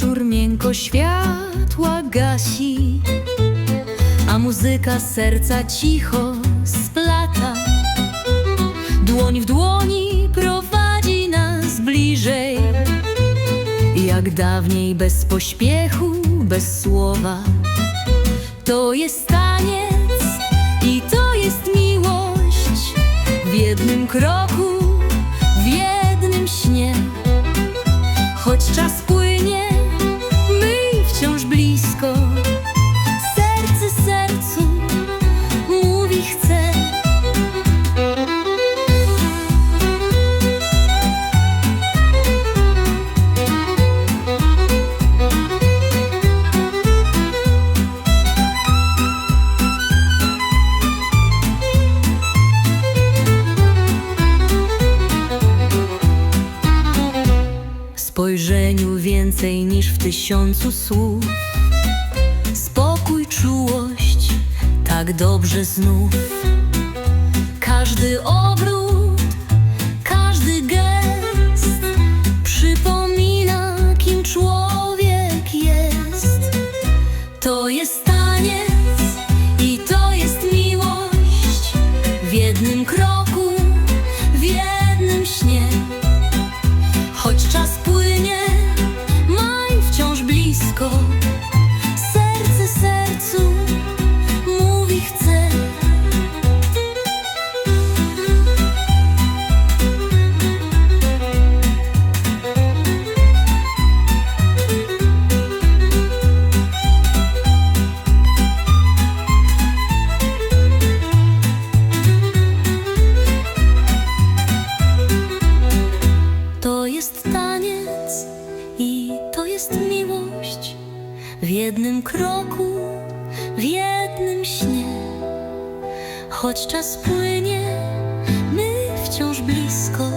Tylko światła gasi, a muzyka serca cicho splata. Dłoń w dłoni prowadzi nas bliżej, jak dawniej bez pośpiechu, bez słowa. To jest taniec i to jest miłość w jednym kroku, w jednym śnie. Choć czas blisko. Serce sercu mówi chce. spojrzeniu więcej niż w tysiącu słów. Tak dobrze znów. Każdy obrót, każdy gest przypomina, kim człowiek jest. To jest taniec i to jest miłość w jednym kroku, w jednym śnie. Choć czas płynie, maj wciąż blisko. Jest taniec i to jest miłość w jednym kroku, w jednym śnie. Choć czas płynie, my wciąż blisko.